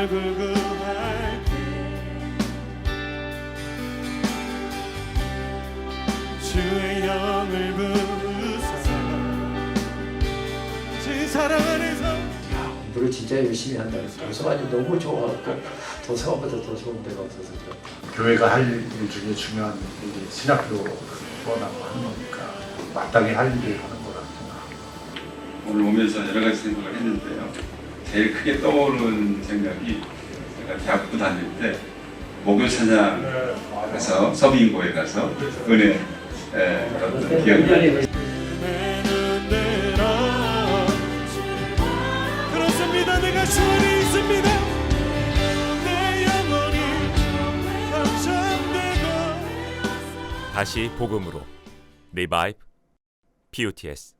얼굴 구할게 주의 영을 부사 주 사랑 안에서 공부를 진짜 열심히 한다니까 도서관이 너무 좋아갖고 도서관보다 더 좋은 데가 없어서 그래. 교회가 할 일 중에 중요한 일이 신학교 후원하고 하는 거니까 마땅히 할 일을 하는 거라고 생각합니다. 오늘 오면서 여러 가지 생각을 했는데요. 제일 크게 떠오른 생각이 제가 대학교 다닐 때 목요 찬양에서 서비인고에 가서 은혜 에, 받았던 기억이 그렇습니다. 내가 주안에 있습니다. 내 영혼이 감정되고. 다시 복음으로 리바이브 PUTS